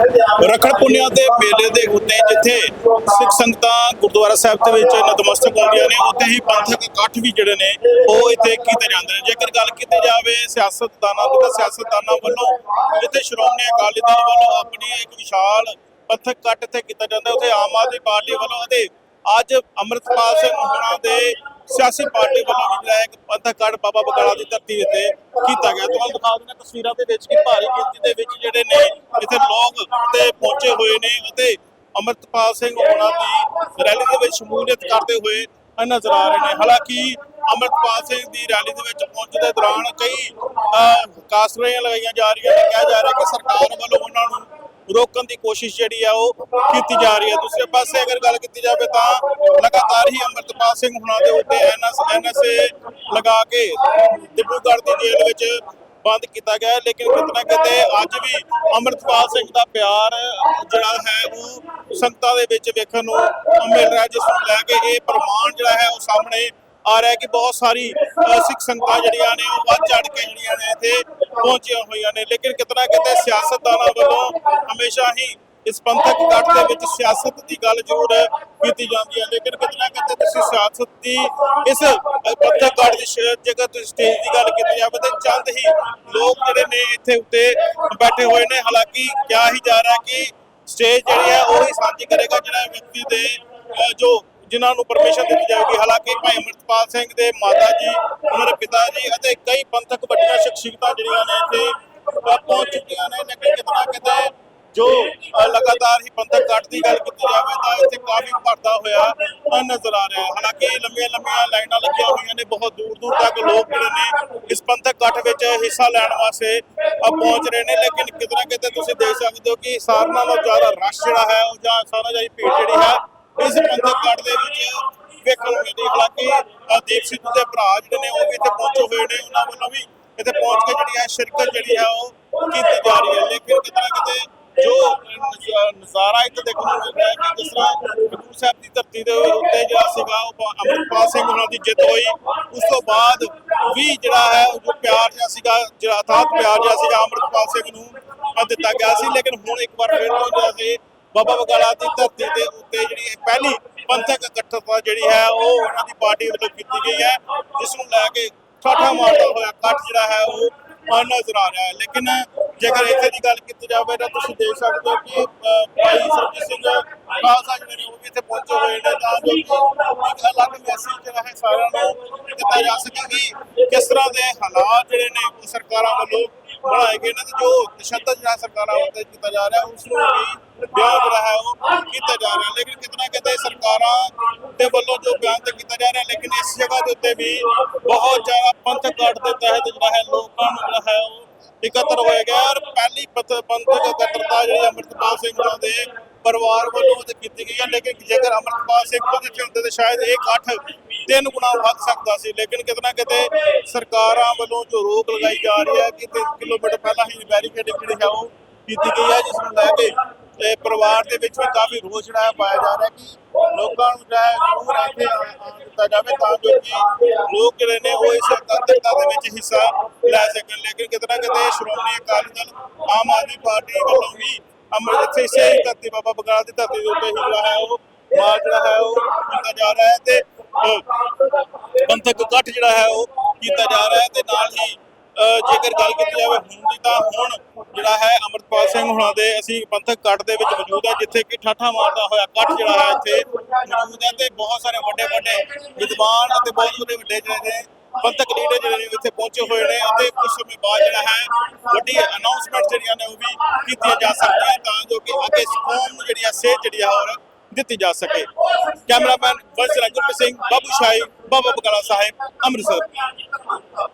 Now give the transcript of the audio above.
ਰਖੜ ਪੁੰਨਿਆ ਦੇ ਮੇਲੇ ਦੇ ਉੱਤੇ ਜਿੱਥੇ ਸਿੱਖ ਸੰਗਤਾਂ ਗੁਰਦੁਆਰਾ ਸਾਹਿਬ ਦੇ ਵਿੱਚ ਨਤਮਸਤਕ ਹੁੰਦੀਆਂ ਨੇ, ਉੱਥੇ ਹੀ ਪੰਥਕ ਇਕੱਠ ਵੀ ਜਿਹੜੇ ਨੇ, ਉਹ ਇੱਥੇ ਕੀਤੇ ਜਾਂਦੇ ਨੇ। ਜੇਕਰ ਗੱਲ ਕੀਤੀ ਜਾਵੇ ਸਿਆਸਤਦਾਨਾਂ ਦੀ, ਤਾਂ ਸਿਆਸਤਦਾਨਾਂ ਵੱਲੋਂ ਜਿੱਥੇ ਸ਼੍ਰੋਮਣੀ ਅਕਾਲੀ ਦਲ ਵੱਲੋਂ ਆਪਣੀ ਇੱਕ ਵਿਸ਼ਾਲ ਪੰਥਕ ਇਕੱਠ ਇੱਥੇ ਕੀਤਾ ਜਾਂਦਾ, ਉੱਥੇ ਆਮ ਆਦਮੀ ਪਾਰਟੀ ਵੱਲੋਂ ਅਤੇ ਅੱਜ ਅੰਮ੍ਰਿਤਪਾਲ ਸਿੰਘ ਹੋਣਾ ਦੇ ਸਿਆਸੀ ਪਾਰਟੀ ਵੱਲੋਂ ਵੀ ਜਿਹੜਾ ਇੱਕ ਪੰਥਕ ਇਕੱਠ ਬਾਬਾ ਬਕਾਲਾ ਦੀ ਧਰਤੀ ਉੱਤੇ ਕੀਤਾ ਗਿਆ। ਤੁਹਾਨੂੰ ਦਿਖਾ ਦਿੰਦੇ ਤਸਵੀਰਾਂ ਦੇ ਵਿੱਚ ਕਿ ਭਾਰੀ ਗਿਣਤੀ ਦੇ ਵਿੱਚ ਜਿਹੜੇ ਨੇ ਇੱਥੇ ਲੋਕ ਤੇ ਪਹੁੰਚੇ ਹੋਏ ਨੇ ਅਤੇ ਅੰਮ੍ਰਿਤਪਾਲ ਸਿੰਘ ਹੋਣਾ ਦੀ ਰੈਲੀ ਦੇ ਵਿੱਚ ਸ਼ਮੂਲੀਅਤ ਕਰਦੇ ਹੋਏ ਨਜ਼ਰ ਆ ਰਹੇ ਨੇ। ਹਾਲਾਂਕਿ ਅੰਮ੍ਰਿਤਪਾਲ ਸਿੰਘ ਦੀ ਰੈਲੀ ਦੇ ਵਿੱਚ ਪਹੁੰਚਣ ਦੇ ਦੌਰਾਨ ਕਈ ਅਹ, ਕਾਸਰੀਆਂ ਲਗਾਈਆਂ ਜਾ ਰਹੀਆਂ ਨੇ। ਕਿਹਾ ਜਾ ਰਿਹਾ ਕਿ ਸਰਕਾਰ ਵੱਲੋਂ ਉਹਨਾਂ ਨੂੰ ਰੋਕਣ ਦੀ ਕੋਸ਼ਿਸ਼ ਜਿਹੜੀ ਆ ਉਹ ਕੀਤੀ ਜਾ ਰਹੀ ਹੈ। ਦੂਸਰੇ ਪਾਸੇ ਅਗਰ ਗੱਲ ਕੀਤੀ ਜਾਵੇ ਤਾਂ ਲਗਾਤਾਰ ਹੀ ਸਿੰਘ ਹੁਣਾਂ ਦੇ ਉੱਤੇ ਐਨਐਸ ਐਨਐਸਏ ਲਗਾ ਕੇ ਡਿਬਰੂਗੜ੍ਹ ਦੀ ਜੇਲ੍ਹ ਵਿੱਚ ਬੰਦ ਕੀਤਾ ਗਿਆ ਲੇਕਿਨ ਕਿਤੇ ਕਿਤੇ ਅੱਜ ਵੀ ਅੰਮ੍ਰਿਤਪਾਲ ਸਿੰਘ ਦਾ ਪਿਆਰ ਜਿਹੜਾ ਹੈ, ਉਹ ਸੰਗਤਾਂ ਦੇ ਵਿੱਚ ਵੇਖਣ ਨੂੰ ਮਿਲ ਰਿਹਾ ਜਿਸ ਨੂੰ ਲੈ ਕੇ ਇਹ ਪ੍ਰਮਾਣ ਜਿਹੜਾ ਹੈ, ਉਹ ਸਾਹਮਣੇ ਆ ਰਿਹਾ ਕਿ ਬਹੁਤ ਸਾਰੀ ਸਿੱਖ ਸੰਗਤਾਂ ਜਿਹੜੀਆਂ ਨੇ, ਉਹ ਵੱਧ ਚੜ ਕੇ ਜਿਹੜੀਆਂ ਨੇ ਇੱਥੇ ਪਹੁੰਚੀਆਂ ਹੋਈਆਂ ਨੇ। ਲੇਕਿਨ ਕਿਤਨਾ ਕਿਤੇ ਸਿਆਸਤਦਾਨਾਂ ਵੱਲੋਂ ਹਮੇਸ਼ਾ ਹੀ ਇਸ ਪੰਥਕ ਇਕੱਠ ਦੇ ਵਿੱਚ ਸਿਆਸਤ ਦੀ ਗੱਲ ਜ਼ਰੂਰ ਕੀਤੀ ਜਾਂਦੀ ਹੈ। ਲੇਕਿਨ ਕਿਤਨਾ ਕਿਤੇ ਤੁਸੀਂ ਸਿਆਸਤ ਦੀ ਇਸ ਪੰਥਕ ਇਕੱਠ ਦੀ ਜਗ੍ਹਾ ਤੇ ਸਟੇਜ ਦੀ ਗੱਲ ਕੀਤੀ ਜਾਵੇ ਤਾਂ ਚੰਦ ਹੀ ਲੋਕ ਜਿਹੜੇ ਨੇ ਇੱਥੇ ਉੱਤੇ ਬੈਠੇ ਹੋਏ ਨੇ। ਹਾਲਾਂਕਿ ਕਿਹਾ ਹੀ ਜਾ ਰਿਹਾ ਕਿ ਸਟੇਜ ਜਿਹੜੀ ਹੈ ਉਹ ਹੀ ਸਾਂਝੀ ਕਰੇਗਾ, ਜਿਹੜਾ ਵਿਅਕਤੀ ਦੇ ਜੋ ਜਿਨ੍ਹਾਂ ਨੂੰ ਪਰਮਿਸ਼ਨ ਦਿੱਤੀ ਜਾਵੇਗੀ। ਹਾਲਾਂਕਿ ਭਾਈ ਅਮਰਤਪਾਲ ਸਿੰਘ ਦੇ ਮਾਤਾ ਜੀ ਉਹਨਾਂ ਦੇ ਪਿਤਾ ਜੀ ਅਤੇ ਕਈ ਪੰਥਕ ਵੱਡੀਆਂ ਸ਼ਖਸੀਅਤਾਂ ਜਿਹੜੀਆਂ ਨੇ ਇੱਥੇ ਪਹੁੰਚ ਚੁੱਕੀਆਂ ਨੇ। ਲੇਕਿਨ ਕਿਤਨਾ ਕਿਤੇ ਜੋ ਲਗਾਤਾਰ ਹੀ ਪੰਥਕ ਕੱਟ ਦੀ ਗੱਲ ਕੀਤੀ ਜਾਵੇ ਤਾਂ ਇੱਥੇ ਕਾਫੀ ਭਰਦਾ ਹੋਇਆ ਨਜ਼ਰ ਆ ਰਿਹਾ ਹਾਲਾਂਕਿ ਲੰਬੀਆਂ ਲੰਬੀਆਂ ਲਾਈਨਾਂ ਲੱਗੀਆਂ ਹੋਈਆਂ ਨੇ, ਬਹੁਤ ਦੂਰ ਦੂਰ ਤੱਕ ਲੋਕ ਜਿਹੜੇ ਨੇ ਇਸ ਪੰਥਕ ਕੱਟ ਵਿੱਚ ਹਿੱਸਾ ਲੈਣ ਵਾਸਤੇ ਪਹੁੰਚ ਰਹੇ ਨੇ। ਲੇਕਿਨ ਕਿਤਨਾ ਕਿਤੇ ਤੁਸੀਂ ਦੇਖ ਸਕਦੇ ਹੋ ਕਿ ਸਾਰਿਆਂ ਨਾਲੋਂ ਜ਼ਿਆਦਾ ਰਸ਼ ਜਿਹੜਾ ਹੈ, ਉਹ ਜਾਂ ਸਾਰਾ ਜਿਹੜੀ ਭੀੜ ਜਿਹੜੀ ਹੈ, ਇਸ ਪੰਥਕ ਕੱਟ ਦੇ ਵਿੱਚ ਵੇਖਣ ਨੂੰ ਮਿਲਦੀ ਹਾਲਾਂਕਿ ਦੀਪ ਸਿੱਧੂ ਦੇ ਭਰਾ ਜਿਹੜੇ ਨੇ, ਉਹ ਵੀ ਇੱਥੇ ਪਹੁੰਚੇ ਹੋਏ ਨੇ। ਉਹਨਾਂ ਵੱਲੋਂ ਵੀ ਇੱਥੇ ਪਹੁੰਚ ਕੇ ਜਿਹੜੀ ਹੈ, ਸ਼ਿਰਕਤ ਜਿਹੜੀ ਹੈ, ਉਹ ਕੀਤੀ ਜਾ ਰਹੀ ਹੈ। ਲੇਕਿਨ ਕਿਤੇ ਨਾ ਕਿਤੇ ਨਜ਼ਾਰਾ ਇੱਥੇ ਦੇਖਣ ਨੂੰ ਮਿਲ ਰਿਹਾ ਹੈ ਕਿ ਜਿਸ ਤਰ੍ਹਾਂ ਗੁਰੂ ਸਾਹਿਬ ਦੀ ਧਰਤੀ ਦੇ ਉੱਤੇ ਜਿਹੜਾ ਸੀਗਾ ਉਹ ਪ- ਅੰਮ੍ਰਿਤਪਾਲ ਸਿੰਘ ਉਹਨਾਂ ਦੀ ਜਿੱਤ ਹੋਈ। ਉਸ ਤੋਂ ਬਾਅਦ ਵੀ ਜਿਹੜਾ ਹੈ ਜੋ ਪਿਆਰ ਜਿਹਾ ਸੀਗਾ ਜਿਹੜਾ ਅਥਾਤ ਪਿਆਰ ਜਿਹਾ ਸੀਗਾ ਅੰਮ੍ਰਿਤਪਾਲ ਸਿੰਘ ਨੂੰ ਅ, ਦਿੱਤਾ ਗਿਆ ਸੀ। ਲੇਕਿਨ ਹੁਣ ਇੱਕ ਵਾਰ ਫਿਰ ਤੋਂ ਜਿਹੜਾ ਸੀ ਬਾਬਾ ਬਗਾਲਾ ਦੀ ਧਰਤੀ ਦੇ ਉੱਤੇ ਜਿਹੜੀ ਪਹਿਲੀ ਪੰਥਕ ਇਕੱਠਤਾ ਜਿਹੜੀ ਹੈ ਉਹ ਉਹਨਾਂ ਦੀ ਪਾਰਟੀ ਵੱਲੋਂ ਕੀਤੀ ਗਈ ਹੈ। ਜਿਸ ਨੂੰ ਲੈ ਕੇ ਠਾਠਾ ਮਾਰਦਾ ਹੋਇਆ ਇਕੱਠ ਜਿਹੜਾ ਹੈ ਉਹ ਅ, ਨਜ਼ਰ ਆ ਰਿਹਾ ਹੈ। ਲੇਕਿਨ ਜੇਕਰ ਇੱਥੇ ਦੀ ਗੱਲ ਕੀਤੀ ਜਾਵੇ ਤਾਂ ਤੁਸੀਂ ਦੇਖ ਸਕਦੇ ਹੋ ਕਿ ਭਾਈ ਸਰਜੀਤ ਸਿੰਘ ਖਾਲਸਾ ਜਿਹੜੇ ਨੇ ਉਹ ਵੀ ਇੱਥੇ ਪਹੁੰਚੇ ਹੋਏ ਨੇ। ਤਾਂ ਜੋ ਇੱਕ ਅਲੱਗ ਮੈਸੇਜ ਜਿਹੜਾ ਹੈ ਸਾਰਿਆਂ ਨੂੰ ਦਿੱਤਾ ਜਾ ਸਕੇ ਕਿ ਕਿਸ ਤਰ੍ਹਾਂ ਦੇ ਹਾਲਾਤ ਜਿਹੜੇ ਨੇ ਉਹ ਸਰਕਾਰਾਂ ਵੱਲੋਂ ਬਣਾਏ ਗਏ ਨੇ ਤੇ ਜੋ ਤਸ਼ੱਦਦ ਜਿਹੜਾ ਸਰਕਾਰਾਂ ਵੱਲੋਂ ਕੀਤਾ ਜਾ ਰਿਹਾ ਉਸ ਨੂੰ ਵੀ ਬਿਆਨ ਜਿਹੜਾ ਹੈ ਉਹ ਕੀਤਾ ਜਾ ਰਿਹਾ। ਲੇਕਿਨ ਕਿਤਨਾ ਕਿਤੇ ਸਰਕਾਰਾਂ ਦੇ ਵੱਲੋਂ ਜੋ ਬਿਆਨ ਤੇ ਕੀਤਾ ਜਾ ਰਿਹਾ, ਲੇਕਿਨ ਇਸ ਜਗ੍ਹਾ ਦੇ ਉੱਤੇ ਵੀ ਬਹੁਤ ਜ਼ਿਆਦਾ ਪੰਥਕ ਕਾਟ ਦੇ ਤਹਿਤ ਜਿਹੜਾ ਹੈ ਲੋਕਾਂ ਨੂੰ ਜਿਹੜਾ ਹੈ ਉਹ ਇਕੱਤਰ ਹੋਇਆ ਗਿਆ ਔਰ ਪਹਿਲੀ ਪੰਥਕ ਇਕੱਤਰਤਾ ਜਿਹੜੀ ਅੰਮ੍ਰਿਤਪਾਲ ਸਿੰਘ ਹੋਣਾ ਦੇ ਪਰਿਵਾਰ ਵੱਲੋਂ ਤੇ ਕੀਤੀ ਗਈ ਹੈ। ਲੇਕਿਨ ਜੇਕਰ ਅੰਮ੍ਰਿਤਪਾਲ ਸਿੰਘ ਖੁਦ ਇੱਥੇ ਹੁੰਦੇ ਤਾਂ ਸ਼ਾਇਦ ਇਹ ਇਕੱਠ ਤਿੰਨ ਗੁਣਾ ਵੱਧ ਸਕਦਾ ਸੀ, ਲੇਕਿਨ ਕਿਤਨਾ ਕਿਤੇ ਸਰਕਾਰਾਂ ਵੱਲੋਂ ਜੋ ਰੋਕ ਲਗਾਈ ਜਾ ਰਹੀ ਹੈ ਕਿ 3 ਕਿਲੋਮੀਟਰ ਪਹਿਲਾਂ ਹੀ ਬੈਰੀਕੇਡਿੰਗ ਜਿਹੜੀ ਹੈ ਉਹ ਕੀਤੀ ਗਈ ਹੈ, ਜਿਸ ਨੂੰ ਲੈ ਕੇ ਪਰਿਵਾਰ ਦੇ ਵਿੱਚ ਵੀ ਕਾਫੀ ਰੋਸ ਜਿਹੜਾ ਹੈ ਪਾਇਆ ਜਾ ਰਿਹਾ ਕਿ ਲੋਕਾਂ ਨੂੰ ਜਿਹੜਾ ਜ਼ਰੂਰ ਇੱਥੇ ਆਉਣ ਦਿੱਤਾ ਜਾਵੇ ਤਾਂ ਜੋ ਕਿ ਲੋਕ ਜਿਹੜੇ ਨੇ ਉਹ ਇਸ ਇਕੱਤਰਤਾ ਦੇ ਵਿੱਚ ਹਿੱਸਾ ਲੈ ਸਕਣ। ਲੇਕਿਨ ਕਿਤੇ ਕਿਤੇ ਸ਼੍ਰੋਮਣੀ ਅਕਾਲੀ ਦਲ ਆਮ ਆਦਮੀ ਪਾਰਟੀ ਵੱਲੋਂ ਵੀ ਅੰਮ੍ਰਿਤ ਇਸੇ ਹੀ ਧਰਤੀ ਬਾਬਾ ਬਗਾਲ ਦੀ ਧਰਤੀ ਦੇ ਉੱਤੇ ਹੀ ਜਿਹੜਾ ਹੈ ਉਹ ਮਾਰਚ ਜਿਹੜਾ ਹੈ ਉਹ ਕੀਤਾ ਜਾ ਰਿਹਾ ਹੈ ਤੇ ਪੰਥਕ ਇਕੱਠ ਜਿਹੜਾ ਹੈ ਉਹ ਕੀਤਾ ਜਾ ਰਿਹਾ ਹੈ ਤੇ ਨਾਲ ਹੀ ਜੇਕਰ ਗੱਲ ਕੀਤੀ ਜਾਵੇ ਹੁਣ ਦੀ ਤਾਂ ਹੁਣ ਜਿਹੜਾ ਹੈ ਅਮਰਪਾਲ ਸਿੰਘ ਹੁਣਾਂ ਦੇ ਅਸੀਂ ਪੰਥਕ ਕੱਟ ਦੇ ਵਿੱਚ ਮੌਜੂਦ ਹੈ, ਜਿੱਥੇ ਕਿ ਠਾਠਾ ਮਾਰਦਾ ਹੋਇਆ ਕੱਟ ਜਿਹੜਾ ਹੈ ਇੱਥੇ ਮੌਜੂਦ ਹੈ ਤੇ ਬਹੁਤ ਸਾਰੇ ਵੱਡੇ ਵੱਡੇ ਵਿਦਵਾਨ ਅਤੇ ਬਹੁਤ ਵੱਡੇ ਵੱਡੇ ਜਿਹੜੇ ਨੇ ਪੰਥਕ ਲੀਡਰ ਜਿਹੜੇ ਨੇ ਇੱਥੇ ਪਹੁੰਚੇ ਹੋਏ ਨੇ ਅਤੇ ਕੁਝ ਸਮੇਂ ਬਾਅਦ ਜਿਹੜਾ ਹੈ ਵੱਡੀ ਅਨਾਉਂਸਮੈਂਟ ਜਿਹੜੀਆਂ ਨੇ ਉਹ ਵੀ ਕੀਤੀਆਂ ਜਾ ਸਕਦੀਆਂ ਤਾਂ ਜੋ ਕਿ ਅੱਗੇ ਕੌਮ ਨੂੰ ਜਿਹੜੀ ਆ ਸੇਧ ਜਿਹੜੀ ਆ ਹੋਰ ਦਿੱਤੀ ਜਾ ਸਕੇ। ਕੈਮਰਾਮੈਨ ਵੰਸ਼ ਰਾਜਪ੍ਰੀਤ ਸਿੰਘ, ਬਾਬੂ ਸ਼ਾਹੀ, ਬਾਬਾ ਬਕਾਲਾ ਸਾਹਿਬ, ਅੰਮ੍ਰਿਤਸਰ।